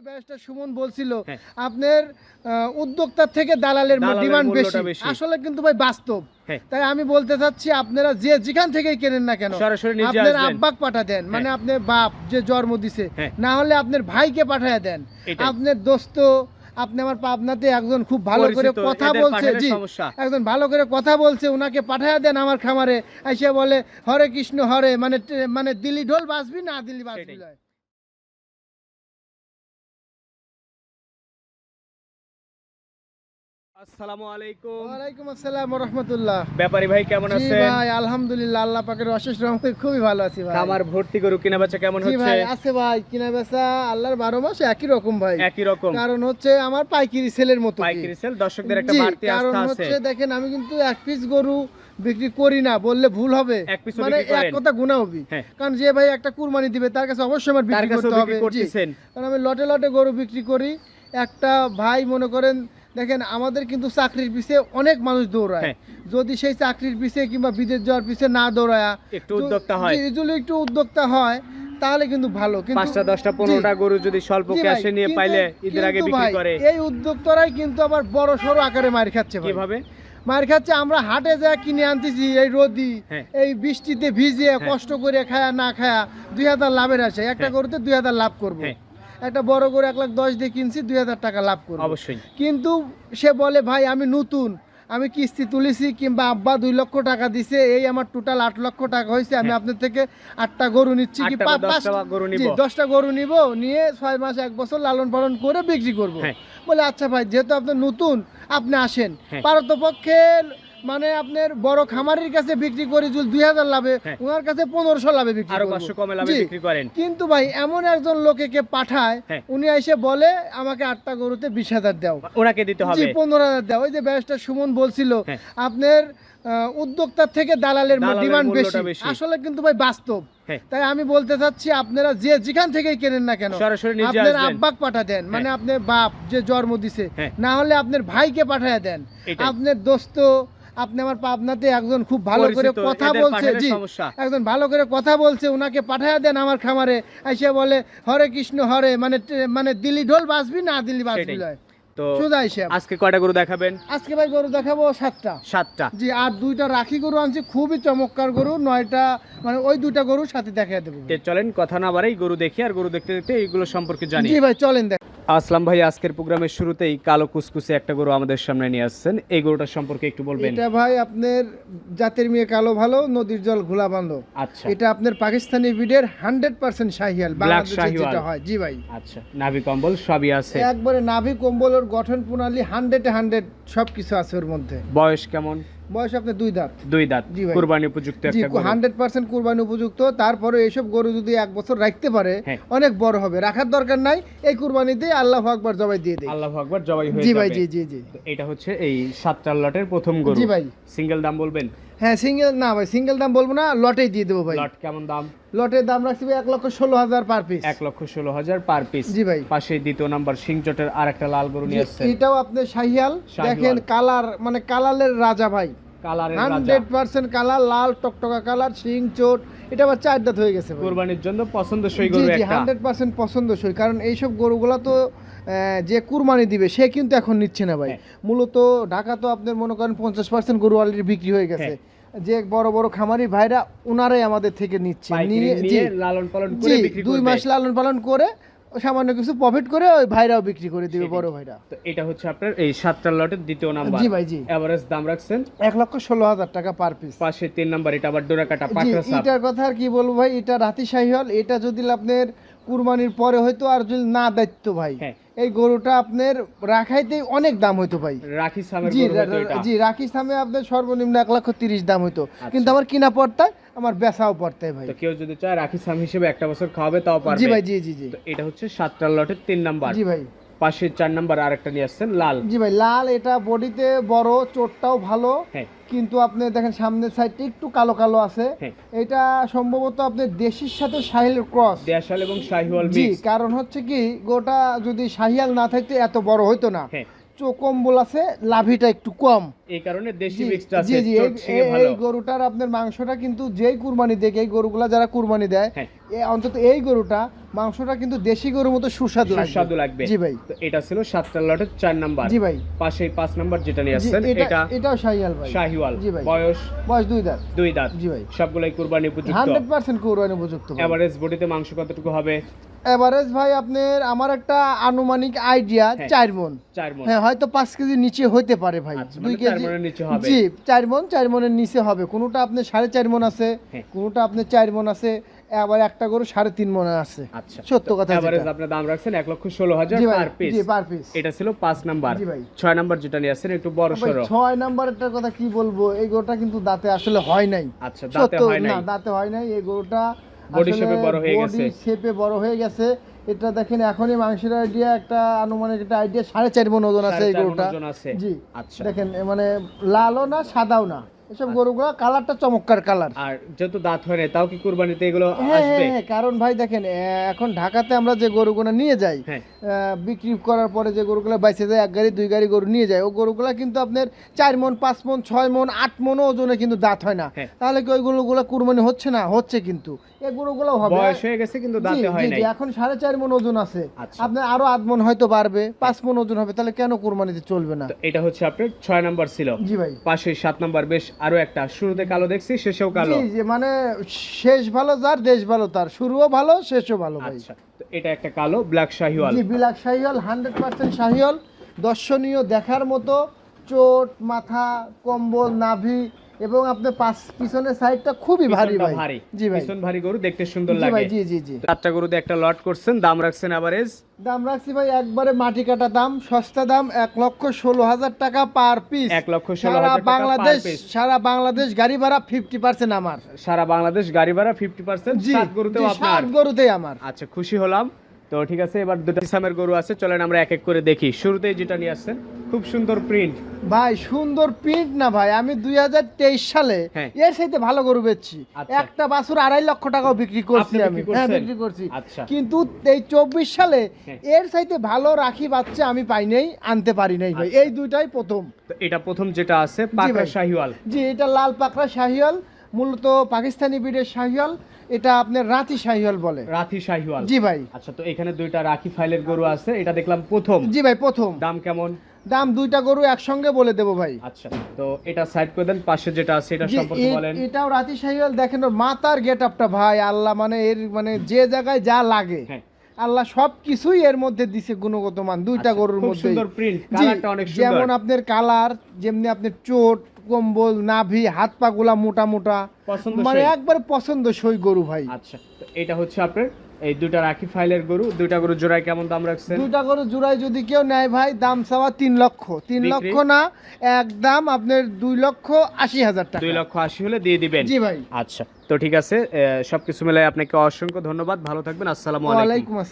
যে ব্যারিস্টার সুমন বলছিল হ্যাঁ। আপনার উদ্যোক্তার থেকে দালালের ডিমান্ড বেশি। আসলে কিন্তু ভাই বাস্তব। হ্যাঁ। তাই আমি বলতে চাচ্ছি আপনারা যে যেখান থেকেই কেনেন না কেন আপনার আব্বাক পাঠা দেন মানে আপনার বাপ যে জন্ম দিছে হ্যাঁ। না হলে আপনার ভাইকে পাঠায় দেন। আপনার দোস্ত আপনি আমার পাবনাতে একজন খুব ভালো করে কথা বলছে জি একজন ভালো করে কথা বলছে ওনাকে পাঠায় দেন আমার খামারে এসে বলে হরে কৃষ্ণ হরে মানে মানে দিল্লি ঢোল বাজবি না দিল্লি বাজবি আসসালামু আলাইকুম। ওয়ালাইকুম আসসালাম রহমতুল্লাহ ব্যাপারী ভাই কেমন আছেন? ভাই আলহামদুলিল্লাহ আল্লাহ পাকের অশেষ রহমতে খুবই ভালো আছি ভাই। খামার ভর্তি গরু কিনা বেচা কেমন হচ্ছে ভাই আছে ভাই কিনা বেচা আল্লাহর বারো মাস একই রকম ভাই। একই রকম। কারণ হচ্ছে আমার পাইকারি সেলের মতো পাইকারি সেল দর্শকদের একটা বাড়তি কারণ আস্থা আছে। হচ্ছে দেখেন আমি কিন্তু এক পিস গরু বিক্রি করি না বললে ভুল হবে। মানে এক কথা গুণা হবি। হ্যাঁ। কারণ যে ভাই একটা কুরবানি দিবে তার কাছে অবশ্যই আমার বিক্রি করতে হবে। কারণ আমি লটে লটে গরু বিক্রি করি। একটা ভাই মনে করেন দেখেন আমাদের কিন্তু চাকরির পিছে অনেক মানুষ দৌড়ায়। হ্যাঁ। যদি সেই চাকরির পিছে কিংবা বিদেশ যাওয়ার পিছে না দৌড়ায় একটু উদ্যোক্তা হয়। যদি একটু উদ্যোক্তা হয় তাহলে কিন্তু ভালো। কিন্তু পাঁচটা দশটা পনেরোটা গরু যদি স্বল্প ক্যাশে নিয়ে পাইলে ঈদের আগে বিক্রি করে। এই উদ্যোক্তারাই কিন্তু আবার বড় সড়ো আকারে মার খাচ্ছে কীভাবে? মার খাচ্ছে আমরা হাটে যা কিনে আনতেছি এই রোদি হ্যাঁ। এই বৃষ্টিতে ভিজিয়ে কষ্ট করে খায়া না খায়া দুই হাজার লাভের আছে একটা হ্যাঁ। গরুতে দুই হাজার লাভ করব। হ্যাঁ। একটা বড় করে এক লাখ দশ দিয়ে কিনছি দুই হাজার টাকা লাভ করব অবশ্যই কিন্তু সে বলে ভাই আমি নতুন আমি কিস্তি তুলেছি কিংবা আব্বা দুই লক্ষ টাকা দিছে এই আমার টোটাল আট লক্ষ টাকা হয়েছে আমি আপনার থেকে আটটা গরু নিচ্ছি কি হ্যাঁ। গরু নিব। দশটা গরু নিব নিয়ে ছয় মাস এক বছর লালন পালন করে বিক্রি করব হ্যাঁ। বলে আচ্ছা ভাই যেহেতু আপনি নতুন আপনি আসেন হ্যাঁ। পারতপক্ষে মানে আপনার বড় খামারের কাছে বিক্রি করি দুই হাজার লাভে হ্যাঁ। ওনার কাছে পনেরোশো লাভে বিক্রি আরও পাঁচশো কমে লাভে বিক্রি করেন কিন্তু ভাই এমন একজন লোকেকে পাঠায় হ্যাঁ। উনি এসে বলে আমাকে আটটা গরুতে বিশ হাজার দাও ওনাকে দিতে হবে পনেরো হাজার দাও ওই যে ব্যারিস্টার সুমন বলছিল হ্যাঁ। আপনার উদ্যোক্তার থেকে দালালের ডিমান্ড বেশি আসলে কিন্তু ভাই বাস্তব হ্যাঁ। তাই আমি বলতে চাচ্ছি আপনারা যে যেখান থেকেই কেনেন না কেন সরাসরি আপনার আব্বাক পাঠা দেন মানে আপনার বাপ যে জন্ম দিছে হ্যাঁ। না হলে আপনার ভাইকে পাঠায় দেন। আপনার দোস্ত আপনি আমার পাবনাতে একজন খুব ভালো করে কথা বলছে জি একজন ভালো করে কথা বলছে ওনাকে পাঠায় দেন আমার খামারে এসে বলে হরে কৃষ্ণ হরে মানে মানে দিল্লি ঢোল বাজবি না দিল্লি বাজবি। লয় তো সোজা হিসাব আজকে কয়টা গরু দেখাবেন? আজকে ভাই গরু দেখাবো সাতটা। সাতটা। জি আর দুইটা রাখি গরু আনছি খুবই চমৎকার গরু নয়টা মানে ওই দুইটা গরু সাথে দেখা দেবো চলেন কথা না বাড়াই গরু দেখি আর গরু দেখতে দেখতে এইগুলো সম্পর্কে জানি। জি ভাই চলেন দেখ আসলাম ভাই আজকের প্রোগ্রামের শুরুতেই কালো কুসকুসে একটা গরু আমাদের সামনে নিয়ে আসছেন। এই গরুটার সম্পর্কে একটু বলবেন। এটা ভাই আপনার জাতের মেয়ে কালো ভালো নদীর জল ঘোলা বান্ধব আচ্ছা। এটা আপনার পাকিস্তানি হান্ড্রেড পার্সেন্ট শাহিয়াল বাংলাদেশে যেটা হয়। জি ভাই। আচ্ছা নাভি কম্বল সবই আছে। একবারে নাভি কম্বলের গঠন প্রণালী হান্ড্রেড হান্ড্রেড সব কিছু আছে ওর মধ্যে। বয়স কেমন? বয়স আপনার দুই দাঁত। দুই দাঁত। জি কুরবানি উপযুক্ত জি হান্ড্রেড পার্সেন্ট কোরবানি উপযুক্ত। তারপরে এইসব গরু যদি এক বছর রাখতে পারে হ্যাঁ। অনেক বড় হবে। রাখার দরকার নাই। এই কুরবানিতে আল্লাহ আকবার জবাই দিয়ে দেয় আল্লাহ আকবার জবাই হয়ে জি ভাই জি জি জি। এটা হচ্ছে এই সাতটার লটের প্রথম গরু। জি ভাই। সিঙ্গেল দাম বলবেন? হ্যাঁ সিঙ্গেল না ভাই সিঙ্গেল দাম বলব না লটেই দিয়ে দেবো ভাই। লট কেমন দাম? লটের দাম রাখছি ভাই এক লক্ষ ষোলো হাজার পার পিস এক লক্ষ ষোলো হাজার পার পিস জি ভাই। পাশে দ্বিতীয় নাম্বার সিংচটের আর একটা লাল গরু নিয়ে এটাও আপনি শাহিয়াল। দেখেন কালার মানে কালারের রাজা ভাই। কালারের হান্ড্রেড পার্সেন্ট কালার লাল টকটকা কালার সিং চোট। এটা আবার চার দাঁত হয়ে গেছে কোরবানির জন্য পছন্দসই গরু জি হান্ড্রেড পার্সেন্ট পছন্দসই কারণ এইসব গরুগুলো তো যে কুরবানি দিবে সে কিন্তু এখন নিচ্ছে না ভাই। হ্যাঁ। মূলত ঢাকা তো আপনার মনে করেন পঞ্চাশ পার্সেন্ট গরু অলরেডি বিক্রি হয়ে গেছে। হ্যাঁ। যে বড় বড় খামারি ভাইরা ওনারাই আমাদের থেকে নিচ্ছে। নিয়ে জি। লালন পালন করে দুই মাস লালন পালন করে সামান্য কিছু প্রফিট করে ওই ভাইরাও বিক্রি করে দিবে বড় ভাইরা। তো এটা হচ্ছে আপনার এই সাতটা লটের দ্বিতীয় নাম্বার। জি ভাই জি। এভারেজ দাম রাখছেন? এক লক্ষ ষোলো হাজার টাকা পার পিস পাশে তিন নাম্বার এটা আবার ডোরা কাটা পাকড়া এটার কথা আর কি বলব ভাই এটা রাতি শাহিওয়াল এটা যদি আপনার কুরবানির পরে হয়তো আর যদি না দায়িত্ব ভাই হ্যাঁ। এই গরুটা আপনার রাখাইতেই অনেক দাম হইতো ভাই। রাখি জি জি রাখি সামে আপনার সর্বনিম্ন এক লক্ষ তিরিশ দাম হইতো। আচ্ছা। কিন্তু আমার কিনা পড়তায় আমার বেচাও পড়তায় ভাই। তো কেউ যদি চায় রাখি সাম হিসেবে একটা বছর খাওয়াবে তাও পারবে। জি ভাই জি জি জি। এটা হচ্ছে সাতটা লটের তিন নাম্বার। জি ভাই। পাশে চার নাম্বার আর একটা নিয়ে আসছেন লাল। জি ভাই লাল এটা বডিতে বড় চোটটাও ভালো হ্যাঁ। কিন্তু আপনি দেখেন সামনের সাইডটা একটু কালো কালো আছে। হ্যাঁ। এটা সম্ভবত আপনি দেশির সাথে সাহিল ক্রস দেশাল এবং শাহিওয়াল জি কারণ হচ্ছে কি গোটা যদি শাহিয়াল না থাকতে এত বড় হইতো না। চোকম বলাছে লাভিটা একটু কম। এই কারণে দেশি জি, মিক্সড আছে। জি জি এই- গরুটার আপনার মাংসটা কিন্তু যেই কুরবানি দেয় এই গরুগুলা যারা কুরবানি দেয় হ্যাঁ। অন্তত এই গরুটা মাংসটা কিন্তু দেশি গরুর মতো সুস্বাদু সুস্বাদু লাগবে। জি ভাই। তো এটা ছিল সাতটা লটের চার নাম্বার। জি ভাই। পাশে পাঁচ নাম্বার যেটা নিয়ে আসছেন এটা এটা এটাও শাহিয়াল ভাই। শাহিওয়াল। জি ভাই। বয়স? বয়স দুই দাঁত। দুই দাঁত। জি ভাই। সবগুলাই কুরবানি উপযুক্ত। হান্ড্রেড পার্সেন্ট কুরবানি উপযুক্ত এভারেজ বডিতে মাংস কতটুকু হবে? এভারেজ ভাই আপনার আমার একটা আনুমানিক আইডিয়া হ্যাঁ। চার মন। চার মণ হ্যাঁ হয়তো পাঁচ কেজি নিচে হইতে পারে ভাই। আচ্ছা, দুই মানে কেজি মণের নিচে হবে। জি চার মন চার মনের নিচে হবে। কোনোটা আপনার সাড়ে চার মন আছে হ্যাঁ। কোনোটা আপনার চার মন আছে আবার একটা গরু সাড়ে তিন মনে আছে। আচ্ছা সত্য কথা এভারেজ আপনার দাম রাখছেন এক লক্ষ ষোলো হাজার পার পিস পার পিস এটা ছিল পাঁচ নাম্বার। ছয় নাম্বার যেটা নিয়ে আসছেন একটু বড় সড়ো ছয় নাম্বারটার কথা কি বলব? এই গরুটা কিন্তু দাঁতে আসলে হয় নাই। আচ্ছা দাঁতে হয় নাই। না দাঁতে হয় নাই। এই গরুটা বড় হয়ে গেছে। শেপে বড় হয়ে গেছে। এটা দেখেন এখনই মাংসের আইডিয়া একটা আনুমানিক একটা আইডিয়া সাড়ে চার মন ওজন আছে এই গরুটা। জি আচ্ছা। দেখেন মানে লালও না সাদাও না। এসব গরুগুলো কালারটা চমৎকার কালার। আর যেহেতু দাঁত হয় না তাও কি কুরবানিতে এগুলো হ্যাঁ আসবে? হ্যাঁ, হ্যাঁ, কারণ ভাই দেখেন এখন ঢাকাতে আমরা যে গরুগুলো নিয়ে যাই হ্যাঁ। বিক্রি করার পরে যে গরুগুলো বাইসে যায় এক গাড়ি দুই গাড়ি গরু নিয়ে যায় ও গরুগুলা কিন্তু আপনার চার মন পাঁচ মন ছয় মন আট মনও ওজনে কিন্তু দাঁত হয় না। হ্যাঁ। তাহলে কি ওই গরুগুলো কুরবানি হচ্ছে না? হচ্ছে কিন্তু। এই গরুগুলো হবে। বয়স হয়ে গেছে কিন্তু দাঁতে হয় নাই। এখন সাড়ে চার মন ওজন আছে। আচ্ছা। আপনার আরও আধ মন হয়তো বাড়বে পাঁচ মন ওজন হবে তাহলে কেন কুরবানিতে চলবে না? এটা হচ্ছে আপনার ছয় নাম্বার ছিল। জি ভাই। পাশে সাত নাম্বার বেশ আরও একটা শুরুতে কালো দেখছি শেষেও কালো। জি জি মানে শেষ ভালো যার দেশ ভালো তার। শুরুও ভালো শেষও ভালো ভাই। আচ্ছা এটা একটা কালো ব্ল্যাক শাহিওয়াল। জি শাহিওল হান্ড্রেড পার্সেন্ট শাহিওল দর্শনীয় দেখার মতো চোট মাথা কম্বল নাভি এবং আপনার পাশ পিছনের সাইডটা খুবই ভারী ভাই। ভারী। জি ভাই। পিছন ভারী গরু দেখতে সুন্দর লাগে। জি জি জি। চারটা গরুতে একটা লট করছেন দাম রাখছেন এভারেজ দাম রাখছি ভাই একবারে মাটি কাটা দাম সস্তা দাম এক লক্ষ ষোলো হাজার টাকা পার পিস এক লক্ষ সারা বাংলাদেশ সারা বাংলাদেশ গাড়ি ভাড়া ফিফটি পার্সেন্ট আমার। সারা বাংলাদেশ গাড়ি ভাড়া ফিফটি পার্সেন্ট গরুতেও আপনার। গরুতেই আমার। আচ্ছা খুশি হলাম। তো ঠিক আছে এবার দুটো ইসামের গরু আছে চলেন আমরা এক এক করে দেখি। শুরুতেই যেটা নিয়ে আসছেন খুব সুন্দর প্রিন্ট ভাই সুন্দর প্রিন্ট না ভাই আমি দুই হাজার তেইশ সালে হ্যাঁ। এর সাথে ভালো গরু বেচছি। আচ্ছা। একটা বাছুর আড়াই লক্ষ টাকাও বিক্রি করছি আমি। বিক্রি হ্যাঁ বিক্রি করছি। আচ্ছা। কিন্তু এই চব্বিশ সালে হ্যাঁ। এর সাথে ভালো রাখি বাচ্চা আমি পাই নাই আনতে পারি নাই ভাই। এই দুইটাই প্রথম। এটা প্রথম যেটা আছে পাকড়া শাহিওয়াল। জি এটা লাল পাকড়া শাহিয়াল মূলত পাকিস্তানি ব্রিডের শাহিয়াল এটা আপনার রাতি শাহিয়াল বলে। রাথি শাহিওয়াল। জি ভাই। আচ্ছা তো এখানে দুইটা রাখি ফাইলের গরু আছে এটা দেখলাম প্রথম। জি ভাই প্রথম। দাম কেমন? দাম দুইটা গরু একসঙ্গে বলে দেবো ভাই। আচ্ছা তো এটা সাইড করে দেন পাশে যেটা আছে এটা সম্পর্কে বলেন। এটাও রাতি শাহিওয়াল দেখেন ওর মাথার গেট আপটা ভাই আল্লাহ মানে এর মানে যে জায়গায় যা লাগে। হ্যাঁ। আল্লাহ সব কিছুই এর মধ্যে দিছে গুণগত মান দুইটা আচ্ছা, গরুর খুব মধ্যে সুন্দর প্রিন্ট কালারটা অনেক সুন্দর। যেমন আপনার কালার যেমনি আপনার চোট কম্বল নাভি হাত পা গুলা মোটা মোটা। মানে একবার পছন্দসই গরু ভাই। আচ্ছা তো এটা হচ্ছে আপনার এই দুইটা রাখি ফাইলের গরু দুইটা গরু জোড়ায় কেমন দাম রাখছেন? দুইটা গরু জোড়ায় যদি কেউ নেয় ভাই দাম চাওয়া তিন লক্ষ। তিন লক্ষ না একদম আপনার দুই লক্ষ আশি হাজার টাকা। দুই লক্ষ আশি হলে দিয়ে দিবেন? জি ভাই। আচ্ছা তো ঠিক আছে সবকিছু মিলাই আপনাকে অসংখ্য ধন্যবাদ ভালো থাকবেন আসসালামু আলাইকুম। আসসালাম।